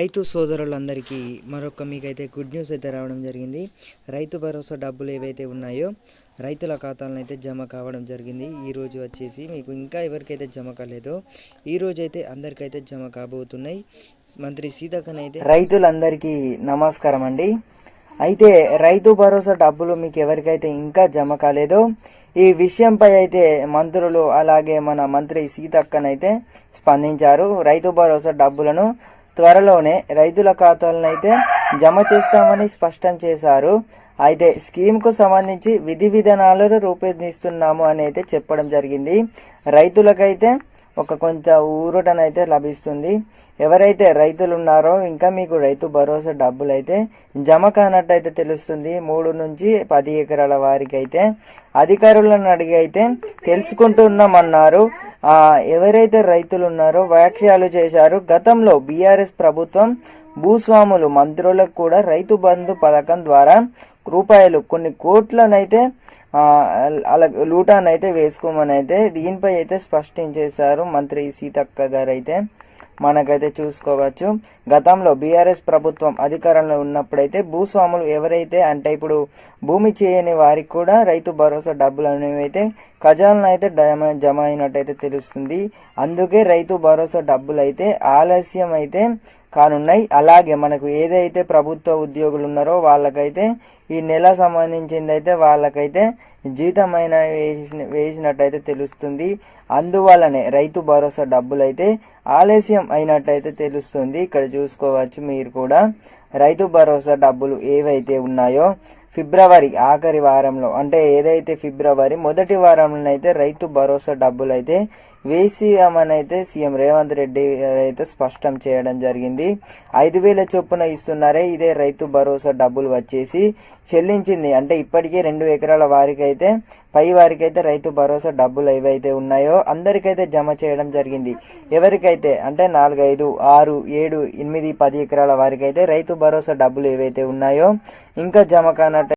రైతు సోదరులందరికీ మరొక మీకైతే గుడ్ న్యూస్ అయితే రావడం జరిగింది. రైతు భరోసా డబ్బులు ఏవైతే ఉన్నాయో రైతుల ఖాతాలను అయితే జమ కావడం జరిగింది. ఈరోజు వచ్చేసి మీకు ఇంకా ఎవరికైతే జమ కాలేదో ఈ అయితే అందరికైతే జమ కాబోతున్నాయి. మంత్రి సీతక్కనైతే రైతులందరికీ నమస్కారం అండి. అయితే రైతు భరోసా డబ్బులు మీకు ఎవరికైతే ఇంకా జమ కాలేదో ఈ విషయంపై అయితే మంత్రులు అలాగే మన మంత్రి సీతక్కనైతే స్పందించారు. రైతు భరోసా డబ్బులను త్వరలోనే రైతుల ఖాతాలనైతే అయితే జమ చేస్తామని స్పష్టం చేశారు. అయితే స్కీమ్కు సంబంధించి విధి విధానాలను రూపొందిస్తున్నాము అని అయితే చెప్పడం జరిగింది. రైతులకైతే ఒక కొంత ఊరటనైతే లభిస్తుంది. ఎవరైతే రైతులు ఉన్నారో ఇంకా మీకు రైతు భరోసా డబ్బులు అయితే జమ కానట్టయితే తెలుస్తుంది. మూడు నుంచి పది ఎకరాల వారికి అయితే అధికారులను అడిగి అయితే తెలుసుకుంటున్నామన్నారు. ఎవరైతే రైతులు ఉన్నారో వ్యాఖ్యలు చేశారు. గతంలో బీఆర్ఎస్ ప్రభుత్వం భూస్వాములు మంత్రులకు కూడా రైతు బంధు పథకం ద్వారా రూపాయలు కొన్ని కోట్లనైతే అలా లూటానైతే వేసుకోమని అయితే దీనిపై అయితే స్పష్టం చేశారు మంత్రి సీతక్క గారు అయితే మనకైతే చూసుకోవచ్చు. గతంలో బీఆర్ఎస్ ప్రభుత్వం అధికారంలో ఉన్నప్పుడైతే భూస్వాములు ఎవరైతే అంటే ఇప్పుడు భూమి చేయని వారికి కూడా రైతు భరోసా డబ్బులు అనేవి అయితే ఖజానా అయితే జమ జమ అయినట్టయితే తెలుస్తుంది. అందుకే రైతు భరోసా డబ్బులు అయితే ఆలస్యం అయితే కానున్నాయి. అలాగే మనకు ఏదైతే ప్రభుత్వ ఉద్యోగులు ఉన్నారో వాళ్ళకైతే ఈ నెల సంబంధించింది అయితే వాళ్ళకైతే జీతమైన వేసిన వేసినట్టయితే తెలుస్తుంది. అందువల్లనే రైతు భరోసా డబ్బులు అయితే ఆలస్యం అయినట్టయితే తెలుస్తుంది. ఇక్కడ చూసుకోవచ్చు మీరు కూడా. రైతు భరోసా డబ్బులు ఏవైతే ఉన్నాయో ఫిబ్రవరి ఆఖరి వారంలో అంటే ఏదైతే ఫిబ్రవరి మొదటి వారంలో అయితే రైతు భరోసా డబ్బులు అయితే వేసియామని అయితే సీఎం రేవంత్ రెడ్డి అయితే స్పష్టం చేయడం జరిగింది. ఐదు వేల చొప్పున ఇస్తున్నారే ఇదే రైతు భరోసా డబ్బులు వచ్చేసి చెల్లించింది. అంటే ఇప్పటికే రెండు ఎకరాల వారికి అయితే పై వారికి అయితే రైతు భరోసా డబ్బులు ఏవైతే ఉన్నాయో అందరికైతే జమ చేయడం జరిగింది. ఎవరికైతే అంటే నాలుగైదు ఆరు ఏడు ఎనిమిది పది ఎకరాల వారికి అయితే రైతు భరోసా డబ్బులు ఏవైతే ఉన్నాయో ఇంకా జమ కానట్టు